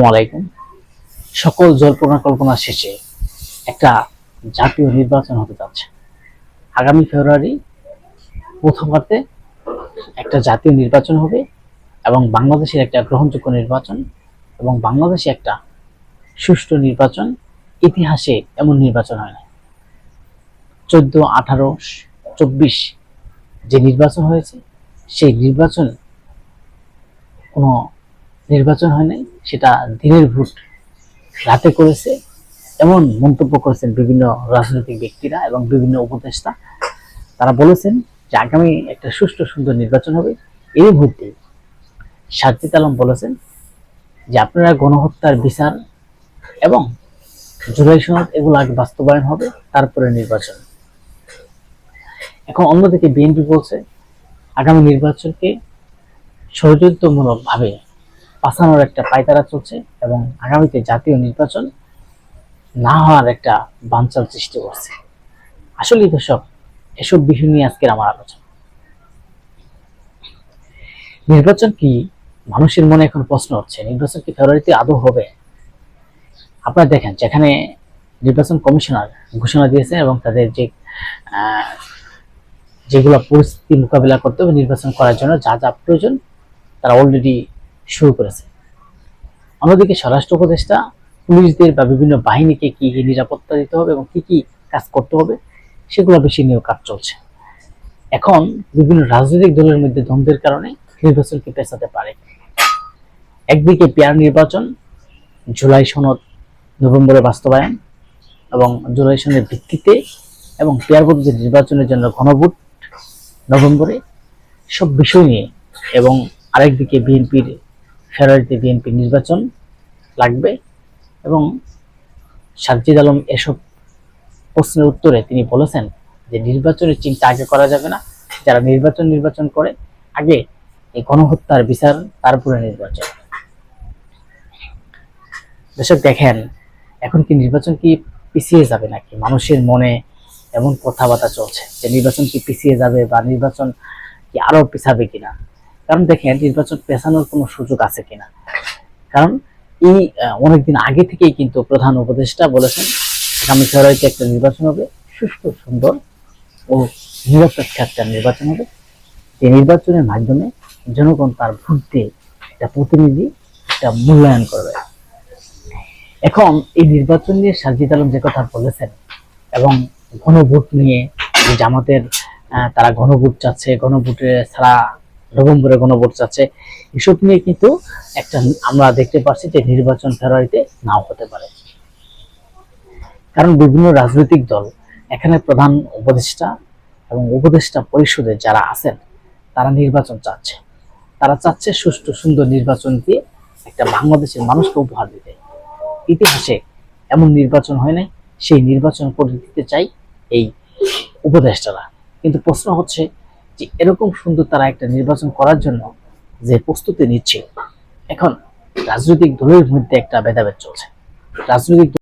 আসসালামু আলাইকুম। সকল জল্পনা কল্পনা শেষে একটা জাতীয় নির্বাচন হতে যাচ্ছে। আগামী ফেব্রুয়ারি প্রথমার্ধে একটা জাতীয় নির্বাচন হবে এবং বাংলাদেশের একটা গ্রহণযোগ্য নির্বাচন এবং বাংলাদেশে একটা সুষ্ঠু নির্বাচন। ইতিহাসে এমন নির্বাচন হয় না চোদ্দ, আঠারো, চব্বিশ যে নির্বাচন হয়েছে, সেই নির্বাচন কোনো নির্বাচন হয় নাই সেটা দিনের ভোট রাতে করেছে, এমন মন্তব্য করেছেন বিভিন্ন রাজনৈতিক ব্যক্তিরা এবং বিভিন্ন উপদেষ্টা। তারা বলেছেন যে আগামী একটা সুষ্ঠু সুন্দর নির্বাচন হবে। এই মধ্যে সাজিদ আলম বলেছেন যে আপনারা গণহত্যার বিচার এবং জুলাই সনদ এগুলো আগে বাস্তবায়ন হবে, তারপরে নির্বাচন। এখন অন্যদিকে বিএনপি বলছে, আগামী নির্বাচনকে ষড়যন্ত্রমূলক ভাবে পাসানোর একটা পায়তারা চলছে এবং আগামীতে জাতীয় নির্বাচন না হওয়ার একটা বানচাল সৃষ্টি করছে। আসলে দর্শক, এসব বিষয় নিয়ে আজকের আমার আলোচনা। নির্বাচন কি মানুষের মনে এখন প্রশ্ন হচ্ছে নির্বাচন কি ফেব্রুয়ারিতে আদৌ হবে? আপনারা দেখেন, যেখানে নির্বাচন কমিশনার ঘোষণা দিয়েছে এবং তাদের যে যেগুলো পরিস্থিতি মোকাবিলা করতে হবে নির্বাচন করার জন্য যা যা প্রয়োজন, তারা অলরেডি শুরু করেছে। অন্যদিকে স্বরাষ্ট্র উপদেষ্টা পুলিশদের বা বিভিন্ন বাহিনীকে কি কি নিরাপত্তা দিতে হবে এবং কি কি কাজ করতে হবে, সেগুলো বেশি নিয়েও কাজ চলছে। এখন বিভিন্ন রাজনৈতিক দলের মধ্যে দ্বন্দ্বের কারণে নির্বাচনকে পেছাতে পারে। একদিকে পেয়ার নির্বাচন, জুলাই সনদ নভেম্বরে বাস্তবায়ন এবং জুলাই সনের ভিত্তিতে এবং পেয়ার পদ্ধতি নির্বাচনের জন্য গণভোট নভেম্বরে, সব বিষয় নিয়ে এবং আরেকদিকে বিএনপির ফেব্রুয়ারিতে বিএনপির নির্বাচন লাগবে এবং সাজ্জিদ আলম এসব প্রশ্নের উত্তরে তিনি বলেছেন যে নির্বাচনের চিন্তা আগে করা যাবে না, যারা নির্বাচন নির্বাচন করে, আগে এই গণহত্যার বিচার, তারপরে নির্বাচন। দর্শক, দেখেন, এখন কি নির্বাচন কি পিছিয়ে যাবে নাকি? মানুষের মনে এমন কথাবার্তা চলছে যে নির্বাচন কি পিছিয়ে যাবে বা নির্বাচন কি আরও পিছাবে কিনা? কারণ দেখেন, নির্বাচন পেছানোর কোনো সুযোগ আছে কিনা? কারণ এই অনেকদিন আগে থেকেই কিন্তু প্রধান উপদেষ্টা বলেছেন, আগামী ফেব্রুয়ারিতে একটা নির্বাচন হবে সুস্থ সুন্দর ও নিরপেক্ষ একটা নির্বাচন হবে। যে নির্বাচনের মাধ্যমে জনগণ তার ভোট দিয়ে একটা প্রতিনিধি, একটা মূল্যায়ন করবে। এখন এই নির্বাচন নিয়ে সাজিদ আলম যে কথা বলেছেন এবং গণভোট নিয়ে জামাতের তারা গণভোট চাচ্ছে গণভোটে ছাড়া নভেম্বরে গণভোট চাচ্ছে এসব নিয়ে কিন্তু একটা আমরা দেখতে পাচ্ছি যে নির্বাচন ফেব্রুয়ারিতে নাও হতে পারে। কারণ বিভিন্ন রাজনৈতিক দল, এখানে প্রধান উপদেষ্টা এবং উপদেষ্টা পরিষদে যারা আছেন, তারা নির্বাচন চাচ্ছে। তারা চাচ্ছে সুষ্ঠু, সুন্দর নির্বাচন দিয়ে একটা বাংলাদেশের মানুষকে উপহার দিতে। ইতিহাসে এমন নির্বাচন হয় নাই, সেই নির্বাচন করে দিতে চাই এই উপদেষ্টারা। কিন্তু প্রশ্ন হচ্ছে যে এরকম সুন্দর তারা একটা নির্বাচন করার জন্য যে প্রস্তুতি নিচ্ছে, এখন রাজনৈতিক দলের মধ্যে একটা ভেদাভেদ চলছে। রাজনৈতিক